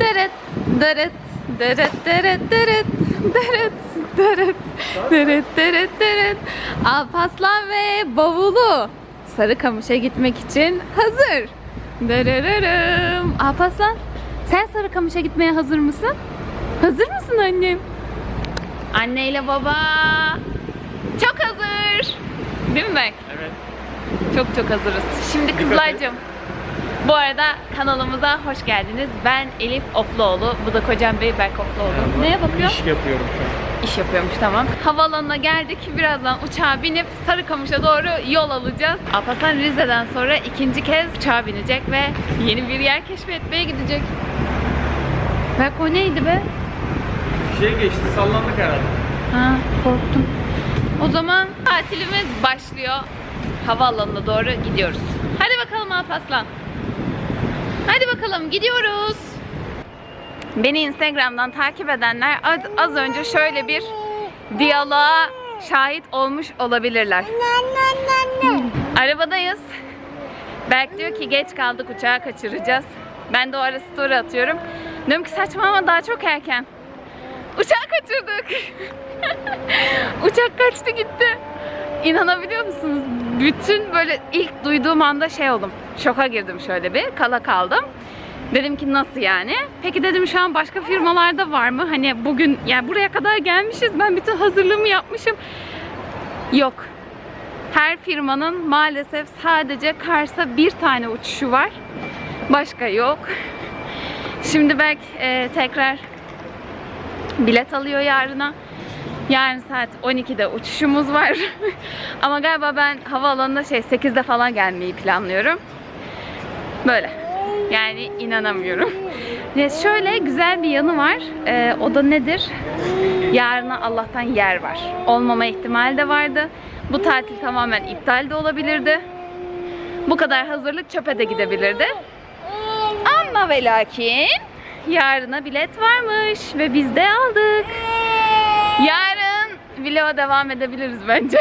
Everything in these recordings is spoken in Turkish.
Dırıt, dırıt, dırıt, dırıt, dırıt, dırıt, dırıt, dırıt, dırıt, dırıt. Alpaslan ve bavulu Sarıkamış'a gitmek için hazır. Dırırırım. Alpaslan, sen Sarıkamış'a gitmeye hazır mısın? Hazır mısın annem? Anne ile baba çok hazır. Değil mi Berk? Evet. Çok çok hazırız. Şimdi kızlarcığım. Bu arada kanalımıza hoş geldiniz. Ben Elif Ofluoğlu. Bu da kocam Bey Berk Ofluoğlu. Neye bakıyor? İş yapıyorum şu an. İş yapıyormuş tamam. Havaalanına geldik. Birazdan uçağa binip Sarıkamış'a doğru yol alacağız. Alparslan Rize'den sonra ikinci kez uçağa binecek ve yeni bir yer keşfetmeye gidecek. Berk o neydi be? Bir şey geçti sallandık herhalde. Ha korktum. O zaman tatilimiz başlıyor. Havaalanına doğru gidiyoruz. Hadi bakalım Alpaslan. Hadi bakalım gidiyoruz. Beni Instagram'dan takip edenler az, az önce şöyle bir diyaloğa şahit olmuş olabilirler. Arabadayız. Berk diyor ki geç kaldık uçağı kaçıracağız. Ben de o ara story atıyorum. Diyorum ki saçmalama daha çok erken. Uçağı kaçırdık. Uçak kaçtı gitti. İnanabiliyor musunuz? Bütün böyle ilk duyduğum anda şey oldum. Şoka girdim şöyle bir. Kala kaldım. Dedim ki nasıl yani? Peki dedim şu an başka firmalarda var mı? Hani bugün yani buraya kadar gelmişiz. Ben bütün hazırlığımı yapmışım. Yok. Her firmanın maalesef sadece Kars'a bir tane uçuşu var. Başka yok. Şimdi belki e, tekrar bilet alıyor yarına. Yarın saat 12'de uçuşumuz var. Ama galiba ben havaalanına şey 8'de falan gelmeyi planlıyorum. Böyle. Yani inanamıyorum. Ya şöyle güzel bir yanı var. Ee, o da nedir? Yarına Allah'tan yer var. Olmama ihtimali de vardı. Bu tatil tamamen iptal de olabilirdi. Bu kadar hazırlık çöpe de gidebilirdi. Ama ve lakin yarına bilet varmış ve biz de aldık. Yarın vloga devam edebiliriz bence.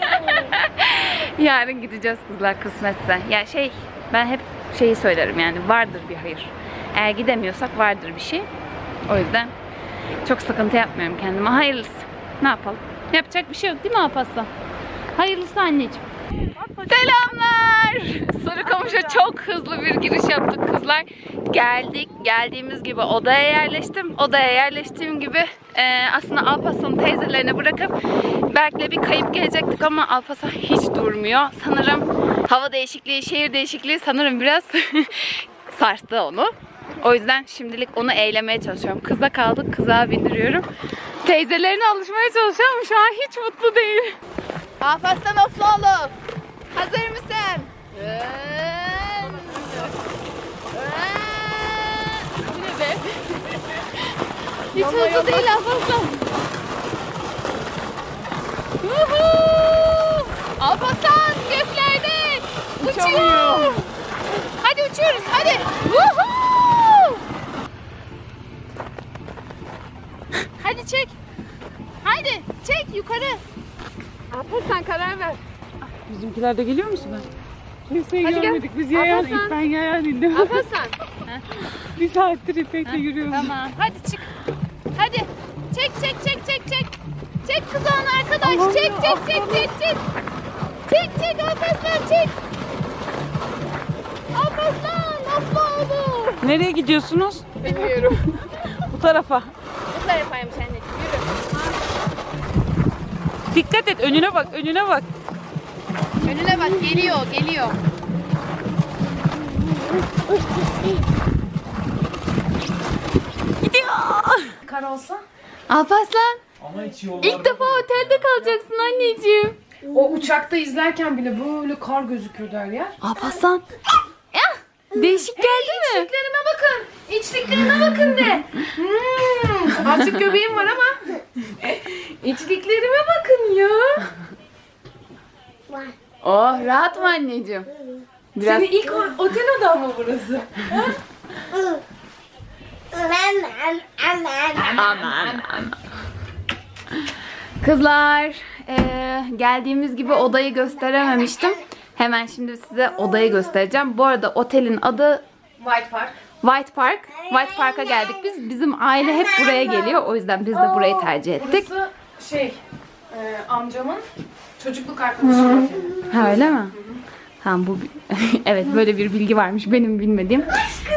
Yarın gideceğiz kızlar kısmetse. Ya şey ben hep şeyi söylerim yani vardır bir hayır. Eğer gidemiyorsak vardır bir şey. O yüzden çok sıkıntı yapmıyorum kendime. Hayırlısı. Ne yapalım? Yapacak bir şey yok değil mi Alparslan? Hayırlısı anneciğim. Selamlar. Sarıkamış'a çok hızlı bir giriş yaptık kızlar. Geldik. Geldiğimiz gibi odaya yerleştim. Odaya yerleştiğim gibi e, aslında Alparslan'ı teyzelerine bırakıp Berk'le bir kayıp gelecektik ama Alparslan hiç durmuyor. Sanırım hava değişikliği, şehir değişikliği sanırım biraz sarstı onu. O yüzden şimdilik onu eğlemeye çalışıyorum. Kıza kaldık, kıza bindiriyorum. Teyzelerine alışmaya çalışıyorum şu an hiç mutlu değil. Alparslan Ofluoğlu. Hazır mısın? Bu ne be? Hiç hızlı değil Alparslan. Yuhuu! Alparslan göklerde uçuyor. Hadi uçuyoruz hadi. Yuhuu! Hadi çek. Haydi çek yukarı. Alparslan karar ver. Bizimkiler de geliyor musun ben? Kimseyi Hadi gel. görmedik. Biz yayan, ilk ben yayan indim. Alparslan. bir saattir İpek'le yürüyoruz. Tamam. Hadi çık. Hadi. Çek çek çek çek çek. Çek kız onu arkadaş. Aman çek ya, çek çek çek çek. Çek çek Alparslan çek. Alparslan Ofluoğlu. Nereye gidiyorsunuz? Bilmiyorum. Bu tarafa. Bu tarafaymış anneciğim. Dikkat et önüne bak önüne bak. Önüne bak geliyor geliyor. Gidiyor. Kar olsa? Alparslan Ama hiç ilk defa otelde kalacaksın anneciğim. O uçakta izlerken bile böyle kar gözüküyordu her yer. Alparslan. Değişik geldi mi? İçliklerime bakın. İçliklerime bakın de. Hmm, azıcık göbeğim var ama. İçliklerime bakın ya. Oh rahat mı anneciğim? Biraz Senin ilk otel odan mı burası? Kızlar, eee, geldiğimiz gibi odayı gösterememiştim. Hemen şimdi size odayı göstereceğim. Bu arada otelin adı White Park. White Park. White Park'a geldik biz. Bizim aile hep buraya geliyor. O yüzden biz de burayı tercih ettik. Burası şey e, amcamın çocukluk arkadaşı. Ha öyle mi? Tamam bu evet böyle bir bilgi varmış benim bilmediğim.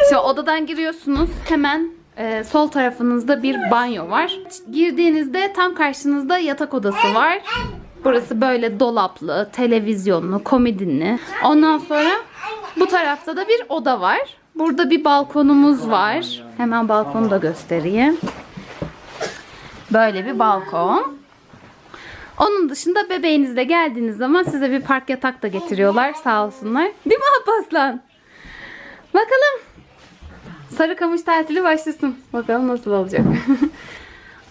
Şimdi odadan giriyorsunuz hemen e, sol tarafınızda bir banyo var. Girdiğinizde tam karşınızda yatak odası var. Burası böyle dolaplı, televizyonlu, komodinli. Ondan sonra bu tarafta da bir oda var. Burada bir balkonumuz var. Hemen balkonu da göstereyim. Böyle bir balkon. Onun dışında bebeğinizle geldiğiniz zaman size bir park yatak da getiriyorlar sağ olsunlar. Değil mi Alparslan? Bakalım. Sarıkamış tatili başlasın. Bakalım nasıl olacak.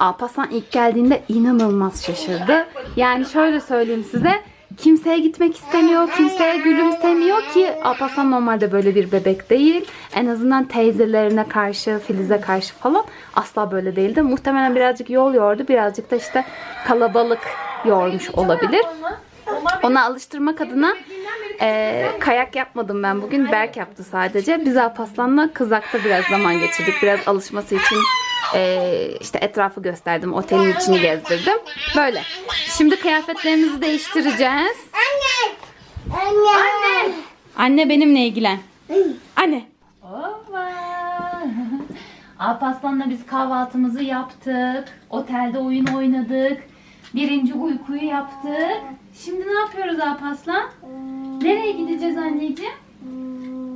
Alparslan ilk geldiğinde inanılmaz şaşırdı. Yani şöyle söyleyeyim size. Kimseye gitmek istemiyor, kimseye gülümsemiyor ki Alparslan normalde böyle bir bebek değil. En azından teyzelerine karşı, Filiz'e karşı falan asla böyle değildi. Muhtemelen birazcık yol yordu, birazcık da işte kalabalık yormuş olabilir. Ona alıştırmak adına e, kayak yapmadım ben bugün. Berk yaptı sadece. Biz Alparslan'la kızakta biraz zaman geçirdik. Biraz alışması için e, işte etrafı gösterdim. Otelin içini gezdirdim. Böyle. Şimdi kıyafetlerimizi değiştireceğiz. Anne! Anne! Anne benimle ilgilen. Anne. Alparslan'la biz kahvaltımızı yaptık. Otelde oyun oynadık. Birinci uykuyu yaptık. Şimdi ne yapıyoruz Alparslan? Nereye gideceğiz anneciğim?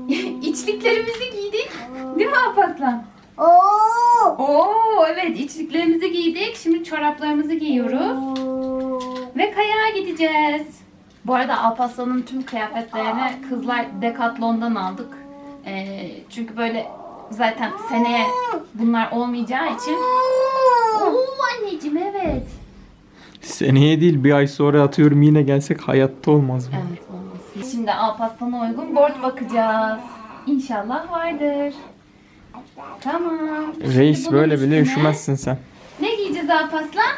İçliklerimizi giydik. Değil mi Alparslan? Oo evet içliklerimizi giydik. Şimdi çoraplarımızı giyiyoruz. Ve kayağa gideceğiz. Bu arada Alparslan'ın tüm kıyafetlerini kızlar Decathlon'dan aldık. Ee, çünkü böyle zaten seneye bunlar olmayacağı için. Oo anneciğim evet. Seneye değil bir ay sonra atıyorum yine gelsek hayatta olmaz mı? Evet olmasın. Şimdi Alparslan'a uygun board bakacağız. İnşallah vardır. Tamam. Reis bunun böyle bile üstüne üşümezsin sen. Ne giyeceğiz Alparslan?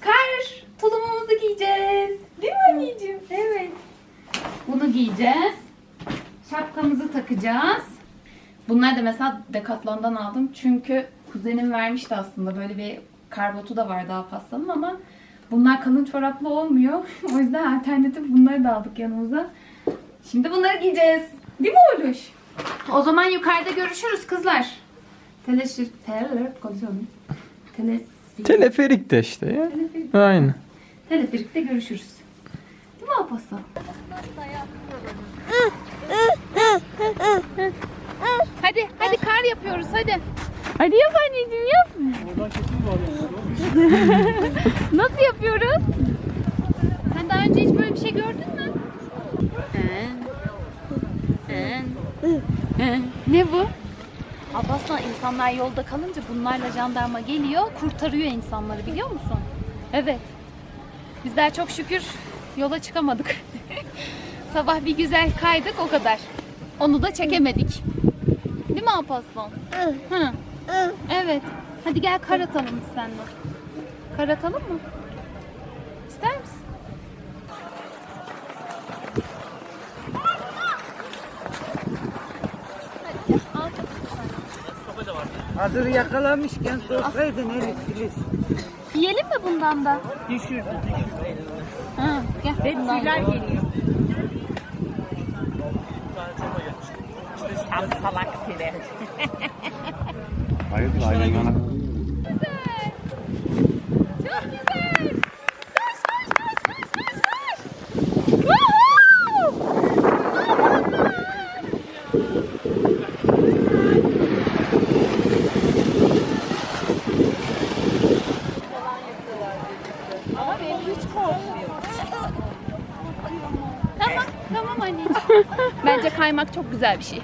Kar tulumumuzu giyeceğiz. Değil mi anneciğim? Evet. Bunu giyeceğiz. Şapkamızı takacağız. Bunlar da mesela Decathlon'dan aldım. Çünkü kuzenim vermişti aslında. Böyle bir karbotu da vardı Alparslan'ın ama bunlar kalın çoraplı olmuyor. o yüzden alternatif bunları da aldık yanımıza. Şimdi bunları giyeceğiz. Değil mi Oluş? O zaman yukarıda görüşürüz kızlar. Teleşir... Tele... Konuşalım. Tele... Teleferik de işte ya. Teleferik. Aynen. Teleferikte görüşürüz. Değil mi Alparslan? hadi, hadi kar yapıyoruz hadi. Hadi yap anneciğim yap. Nasıl yapıyoruz? Sen daha önce hiç böyle bir şey gördün mü? Ne bu? Abbas'la insanlar yolda kalınca bunlarla jandarma geliyor, kurtarıyor insanları biliyor musun? Evet. Bizler çok şükür yola çıkamadık. Sabah bir güzel kaydık o kadar. Onu da çekemedik. Değil mi Alparslan? Hı. Evet. Hadi gel kar atalım biz seninle. Kar atalım mı? Hazır yakalamışken sorsaydın Elif Filiz. Yiyelim mi bundan da? Düşürdü. Ha, gel. Tepsiler geliyor. Çok güzel. Koş koş koş koş koş koş. Woohoo! Tamam, tamam anneciğim. Kaymak çok güzel bir şey.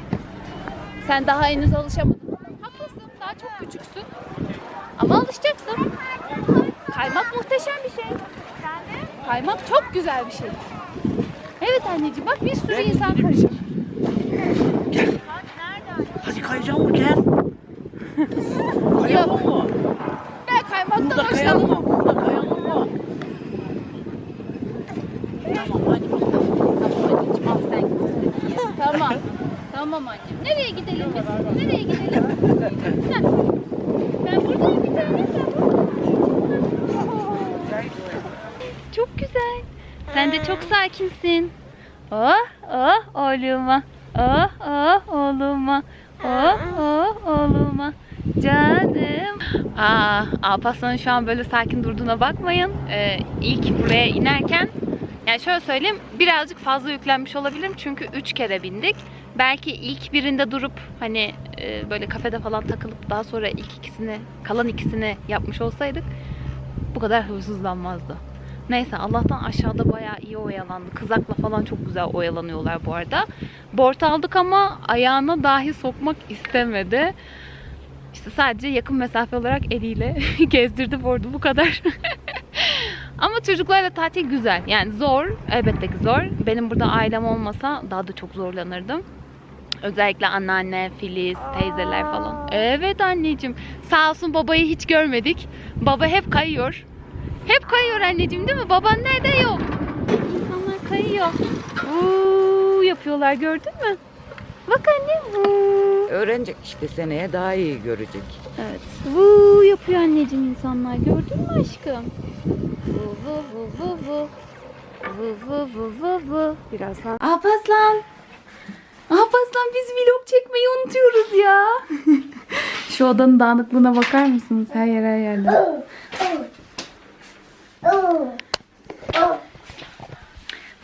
Sen daha henüz alışamadın. Haklısın, daha çok küçüksün. Ama alışacaksın. Kaymak muhteşem bir şey. Kaymak çok güzel bir şey. Evet anneciğim bak bir sürü insan karışır. Hadi kayacağım mı gel? Yok. Ben kaymaktan Burada kayalım hoşlanmam. mı? Burada kayalım mı? Tamam hadi. Tamam anneciğim al sen git istediğin yere. Tamam. Tamam anneciğim. Nereye gidelim biz? Nereye gidelim? Heh. Ben buradayım bir tane. Sen burada. Çok güzel. Sen de çok sakinsin. Oh oh oğluma. Oh oh oğluma. Oh oh oğluma. Canım. Aa, Alparslan'ın şu an böyle sakin durduğuna bakmayın. Ee, ilk buraya inerken yani şöyle söyleyeyim birazcık fazla yüklenmiş olabilirim çünkü 3 kere bindik. Belki ilk birinde durup hani e, böyle kafede falan takılıp daha sonra ilk ikisini kalan ikisini yapmış olsaydık bu kadar hırsızlanmazdı. Neyse Allah'tan aşağıda bayağı iyi oyalandı. Kızakla falan çok güzel oyalanıyorlar bu arada. Bort aldık ama ayağına dahi sokmak istemedi. İşte sadece yakın mesafe olarak eliyle gezdirdi bordu bu kadar. Ama çocuklarla tatil güzel. Yani zor. Elbette ki zor. Benim burada ailem olmasa daha da çok zorlanırdım. Özellikle anneanne, Filiz, teyzeler falan. Evet anneciğim. Sağ olsun babayı hiç görmedik. Baba hep kayıyor. Hep kayıyor anneciğim değil mi? Baban nerede yok. İnsanlar kayıyor. Uuu yapıyorlar gördün mü? Bak anne. Öğrenecek işte seneye daha iyi görecek. Evet. Vuu yapıyor anneciğim insanlar. Gördün mü aşkım? Vu vu vu vu vu. Vu vu vu vu vu. Birazdan. Alpaslan. Alpaslan biz vlog çekmeyi unutuyoruz ya. Şu odanın dağınıklığına bakar mısınız? Her yer her yerde.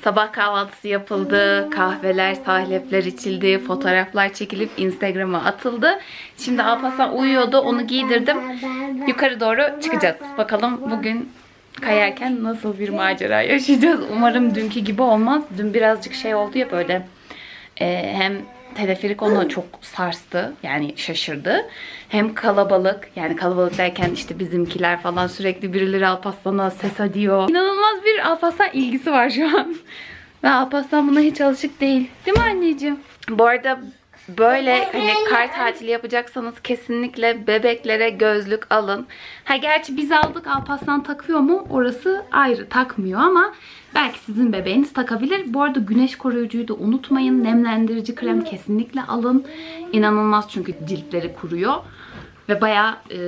Sabah kahvaltısı yapıldı, kahveler, sahlepler içildi, fotoğraflar çekilip Instagram'a atıldı. Şimdi Alparslan uyuyordu, onu giydirdim. Yukarı doğru çıkacağız. Bakalım bugün kayarken nasıl bir macera yaşayacağız. Umarım dünkü gibi olmaz. Dün birazcık şey oldu ya böyle e, hem teleferik onu çok sarstı. Yani şaşırdı. Hem kalabalık. Yani kalabalık derken işte bizimkiler falan sürekli birileri Alparslan'a ses ediyor. İnanılmaz bir Alparslan ilgisi var şu an. Ve Alparslan buna hiç alışık değil. Değil mi anneciğim? Bu arada böyle hani kar tatili yapacaksanız kesinlikle bebeklere gözlük alın. Ha gerçi biz aldık Alparslan takıyor mu? Orası ayrı takmıyor ama belki sizin bebeğiniz takabilir. Bu arada güneş koruyucuyu da unutmayın. Nemlendirici krem kesinlikle alın. İnanılmaz çünkü ciltleri kuruyor ve bayağı e,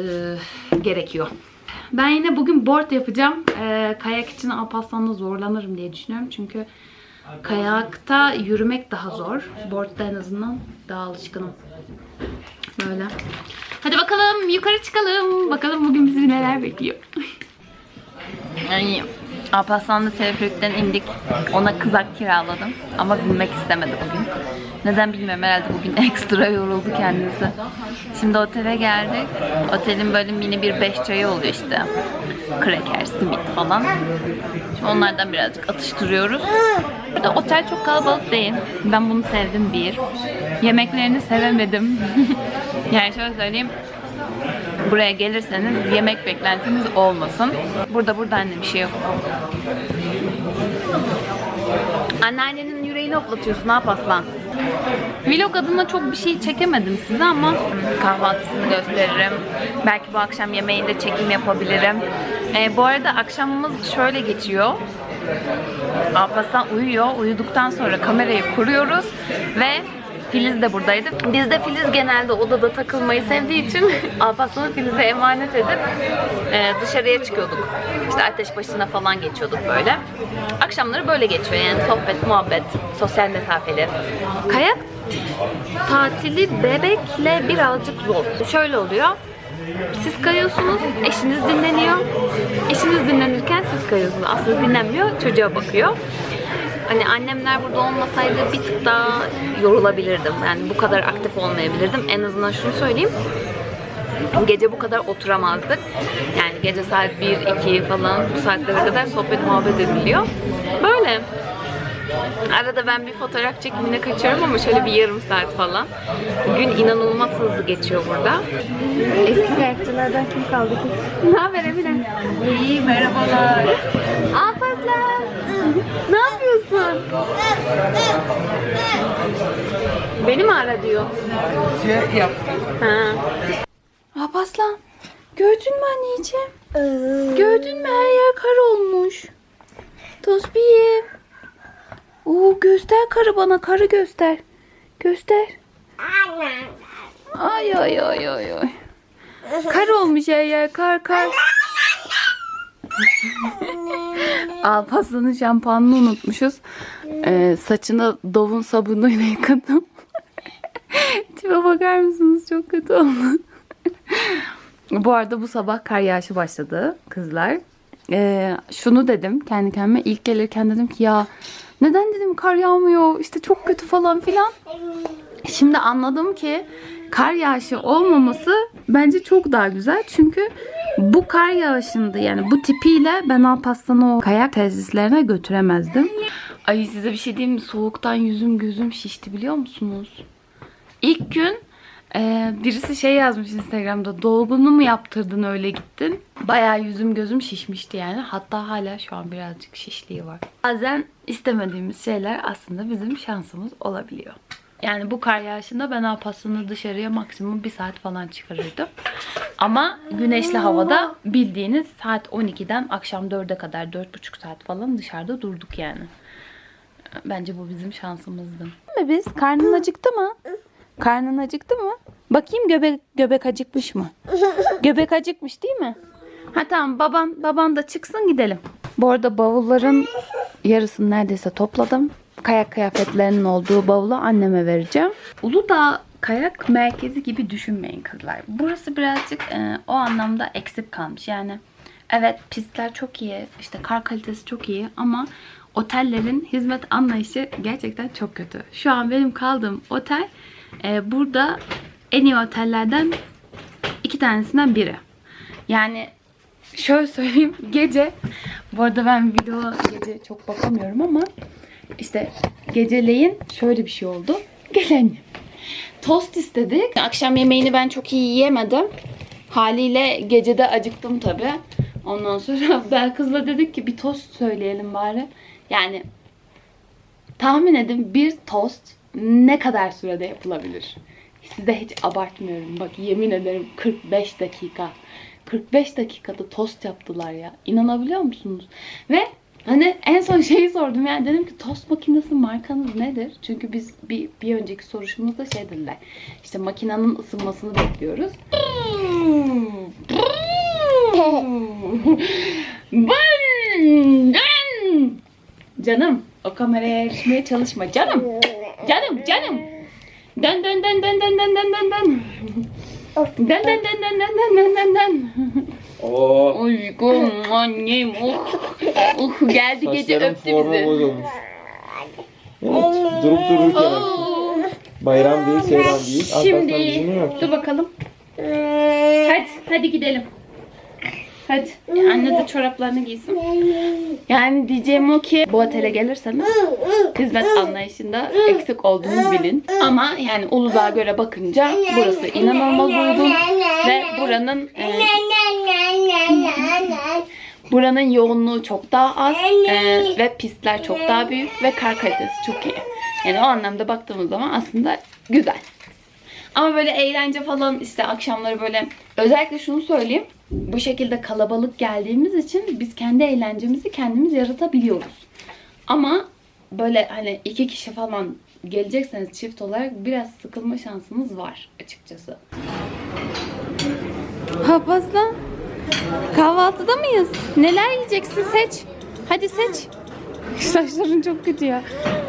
gerekiyor. Ben yine bugün board yapacağım. E, kayak için Alparslan'da zorlanırım diye düşünüyorum. Çünkü kayakta yürümek daha zor. Board'da en azından daha alışkınım. Böyle. Hadi bakalım yukarı çıkalım. Bakalım bugün bizi neler bekliyor. Yani Alparslan'da teleferikten indik. Ona kızak kiraladım. Ama binmek istemedi bugün. Neden bilmiyorum. Herhalde bugün ekstra yoruldu kendisi. Şimdi otele geldik. Otelin böyle mini bir beş çayı oluyor işte. Kraker, simit falan. Şimdi onlardan birazcık atıştırıyoruz. Burada otel çok kalabalık değil. Ben bunu sevdim bir. Yemeklerini sevemedim. yani şöyle söyleyeyim. Buraya gelirseniz yemek beklentiniz olmasın. Burada burada anne bir şey yok. Anneannenin yüreğini hoplatıyorsun ne yapaslan? Vlog adına çok bir şey çekemedim size ama kahvaltısını gösteririm. Belki bu akşam yemeğinde çekim yapabilirim. Ee, bu arada akşamımız şöyle geçiyor. Alparslan uyuyor. Uyuduktan sonra kamerayı kuruyoruz ve Filiz de buradaydı. Biz de Filiz genelde odada takılmayı sevdiği için Alparslan'ı Filiz'e emanet edip e, dışarıya çıkıyorduk. İşte ateş başına falan geçiyorduk böyle. Akşamları böyle geçiyor yani sohbet, muhabbet, sosyal mesafeli. Kayak tatili bebekle birazcık zor. Şöyle oluyor. Siz kayıyorsunuz, eşiniz dinleniyor. Eşiniz dinlenirken siz kayıyorsunuz. Aslında dinlenmiyor, çocuğa bakıyor. Hani annemler burada olmasaydı bir tık daha yorulabilirdim. Yani bu kadar aktif olmayabilirdim. En azından şunu söyleyeyim. Gece bu kadar oturamazdık. Yani gece saat 1-2 falan bu saatlere kadar sohbet muhabbet ediliyor. Böyle. Arada ben bir fotoğraf çekimine kaçıyorum ama şöyle bir yarım saat falan. Gün inanılmaz hızlı geçiyor burada. Eski kayakçılardan kim kaldı ki? Ne haber Emine? İyi, merhabalar. Alparslan. Beni mi ara diyor? Şey yap. Ha. Alparslan. Gördün mü anneciğim? Gördün mü her yer kar olmuş. Tosbihim. Oo göster karı bana karı göster. Göster. Ay ay ay ay ay. Kar olmuş her yer kar kar. Alparslan'ın şampuanını unutmuşuz. Ee, saçını Dove'un sabunuyla yıkadım. Tipe bakar mısınız? Çok kötü oldu. bu arada bu sabah kar yağışı başladı kızlar. Ee, şunu dedim kendi kendime. ilk gelirken dedim ki ya neden dedim kar yağmıyor işte çok kötü falan filan. Şimdi anladım ki kar yağışı olmaması bence çok daha güzel. Çünkü bu kar yağışında yani bu tipiyle ben Alparslan'ı o kayak tesislerine götüremezdim. Ay size bir şey diyeyim mi? Soğuktan yüzüm gözüm şişti biliyor musunuz? İlk gün e, birisi şey yazmış Instagram'da dolgunu mu yaptırdın öyle gittin? Bayağı yüzüm gözüm şişmişti yani. Hatta hala şu an birazcık şişliği var. Bazen istemediğimiz şeyler aslında bizim şansımız olabiliyor. Yani bu kar yağışında ben Alparslan'ı dışarıya maksimum bir saat falan çıkarırdım. Ama güneşli havada bildiğiniz saat 12'den akşam 4'e kadar 4,5 saat falan dışarıda durduk yani. Bence bu bizim şansımızdı. Mi biz? Karnın acıktı mı? Karnın acıktı mı? Bakayım göbek göbek acıkmış mı? göbek acıkmış değil mi? Ha tamam baban baban da çıksın gidelim. Bu arada bavulların yarısını neredeyse topladım. Kayak kıyafetlerinin olduğu bavulu anneme vereceğim. Uludağ kayak merkezi gibi düşünmeyin kızlar. Burası birazcık e, o anlamda eksik kalmış. Yani evet pistler çok iyi, işte kar kalitesi çok iyi ama otellerin hizmet anlayışı gerçekten çok kötü. Şu an benim kaldığım otel e, burada en iyi otellerden iki tanesinden biri. Yani şöyle söyleyeyim gece bu arada ben video gece çok bakamıyorum ama işte geceleyin şöyle bir şey oldu. Gelen tost istedik. Akşam yemeğini ben çok iyi yiyemedim. Haliyle gecede acıktım tabi. Ondan sonra ben kızla dedik ki bir tost söyleyelim bari. Yani tahmin edin bir tost ne kadar sürede yapılabilir? Size hiç abartmıyorum. Bak yemin ederim 45 dakika. 45 dakikada tost yaptılar ya. İnanabiliyor musunuz? Ve hani en son şeyi sordum yani dedim ki tost makinesi markanız nedir? Çünkü biz bir, bir önceki soruşumuzda şey dediler. İşte makinenin ısınmasını bekliyoruz. Canım o kameraya erişmeye çalışma canım. Canım canım. Dön dön dön dön dön dön dön dön dön. Dön dön dön dön dön dön dön dön Oo. Uygun annem. Oh, oh geldi gece öptü bizi. bozulmuş. Evet, durup dururken Oo. Bayram değil, seyran değil. Şimdi Alparslan bizim mi yapacak? dur bakalım. Hadi hadi gidelim. Hadi. Anne de çoraplarını giysin. Yani diyeceğim o ki bu otele gelirseniz hizmet anlayışında eksik olduğunu bilin. Ama yani Uludağ'a göre bakınca burası inanılmaz uygun ve buranın e, buranın yoğunluğu çok daha az e, ve pistler çok daha büyük ve kar kalitesi çok iyi. Yani o anlamda baktığımız zaman aslında güzel. Ama böyle eğlence falan işte akşamları böyle özellikle şunu söyleyeyim. Bu şekilde kalabalık geldiğimiz için biz kendi eğlencemizi kendimiz yaratabiliyoruz. Ama böyle hani iki kişi falan gelecekseniz çift olarak biraz sıkılma şansınız var açıkçası. Hapazla kahvaltıda mıyız? Neler yiyeceksin seç. Hadi seç. Saçların çok kötü ya.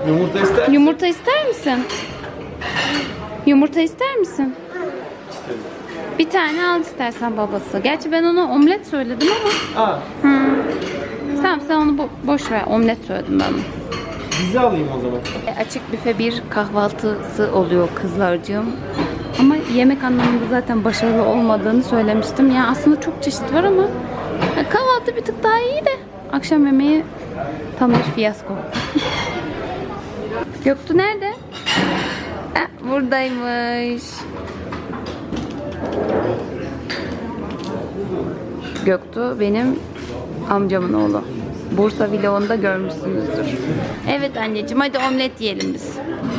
Yumurta ister Yumurta ister misin? Yumurta ister misin? Bir tane al istersen babası. Gerçi ben ona omlet söyledim ama. Aa, Tamam sen onu bo- boş ver. Omlet söyledim ben bizi alayım o zaman. Açık büfe bir kahvaltısı oluyor kızlarcığım. Ama yemek anlamında zaten başarılı olmadığını söylemiştim. Ya aslında çok çeşit var ama kahvaltı bir tık daha iyi de akşam yemeği tam bir fiyasko. Göktuğ nerede? Ha, buradaymış. Göktuğ benim amcamın oğlu. Bursa vlogunda görmüşsünüzdür. Evet anneciğim hadi omlet yiyelim biz.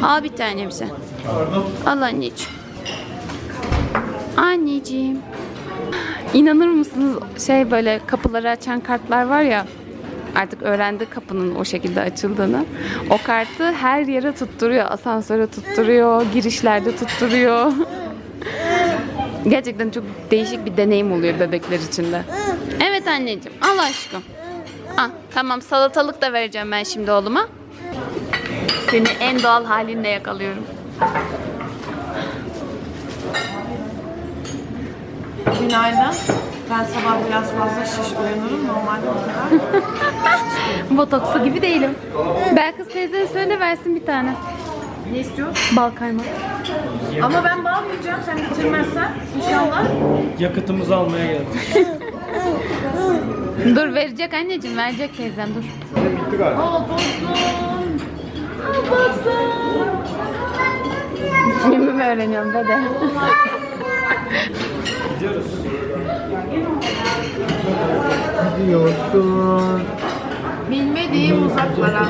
Al bir tane bize. Al anneciğim. Anneciğim. İnanır mısınız şey böyle kapıları açan kartlar var ya. Artık öğrendi kapının o şekilde açıldığını. O kartı her yere tutturuyor. Asansöre tutturuyor, girişlerde tutturuyor. Gerçekten çok değişik bir deneyim oluyor bebekler için de. Evet anneciğim, al aşkım. Ah, tamam salatalık da vereceğim ben şimdi oğluma. Seni en doğal halinle yakalıyorum. Günaydın. Ben sabah biraz fazla şiş uyanırım normalde o kadar. Botokslu gibi değilim. Belkıs teyzene söyle versin bir tane. Ne istiyorsun? Bal kaymak. Ama ben bağlayacağım sen bitirmezsen inşallah. Yakıtımızı almaya geldik. Dur verecek anneciğim verecek teyzem dur. İsmimi mi öğreniyorum dede? Gidiyorsun. Bilmediğim uzaklara.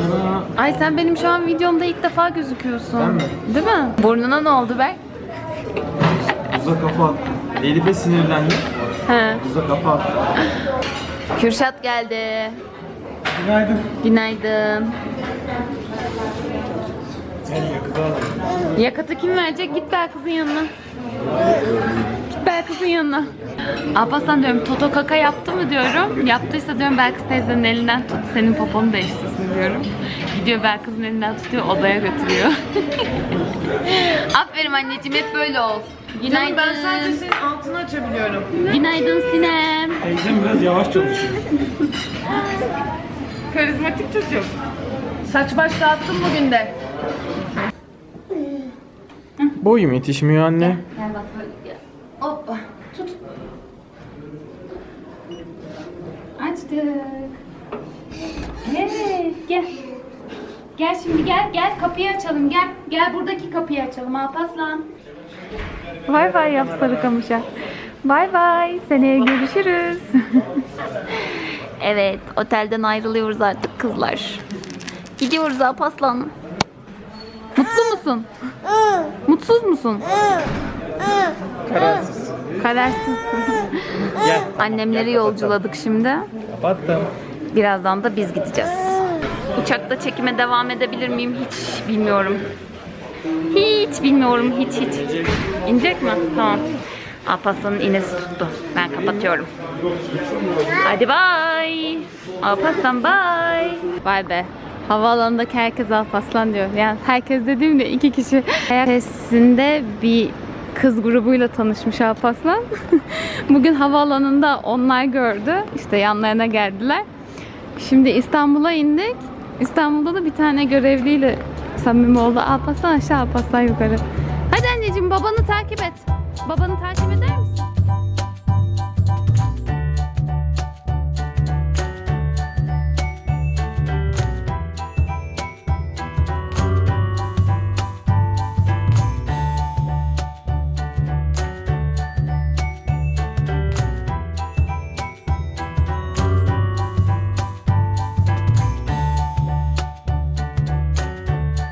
Ay sen benim şu an videomda ilk defa gözüküyorsun. Ben mi? Değil mi? Burnuna ne oldu be? Buza kafa attım. Elif'e sinirlendi. He. Buza kafa attım. Kürşat geldi. Günaydın. Günaydın. Yakıtı kim verecek? Git Belkız'ın yanına. Git Belkız'ın yanına. Alparslan diyorum Toto kaka yaptı mı diyorum. Yaptıysa diyorum Belkıs teyzenin elinden tut senin poponu değiştirsin diyorum. Gidiyor Belkıs'ın elinden tutuyor odaya götürüyor. Aferin anneciğim hep böyle ol. Günaydın. Canım ben sadece senin altını açabiliyorum. Günaydın Sinem. Teyzem biraz yavaş çalışıyor. Karizmatik çocuk. Saç baş dağıttım bugün de. Boyum yetişmiyor anne. Gel bak böyle. Hoppa. Tut. Açtık. Evet gel. Gel şimdi gel gel kapıyı açalım gel. Gel buradaki kapıyı açalım Alpaslan. Bay bay yap sarı kamışa. Bay bay. Seneye görüşürüz. evet otelden ayrılıyoruz artık kızlar. Gidiyoruz Alpaslan. Mutlu musun? Mutsuz musun? Kararsız. Kararsız. Gel. Annemleri yolculadık şimdi. Kapattım. Birazdan da biz gideceğiz. Uçakta çekime devam edebilir miyim hiç bilmiyorum. Hiç bilmiyorum hiç hiç. İnecek mi? Tamam. Alparslan'ın inesi tuttu. Ben kapatıyorum. Hadi bay. Alparslan bay. Vay be. Havaalanındaki herkes Alparslan diyor. Yani herkes dediğimde iki kişi. Ayak testinde bir kız grubuyla tanışmış Alparslan. Bugün havaalanında onlar gördü. İşte yanlarına geldiler. Şimdi İstanbul'a indik. İstanbul'da da bir tane görevliyle samimi oldu. Alparslan aşağı, Alparslan yukarı. Hadi anneciğim babanı takip et. Babanı takip eder misin?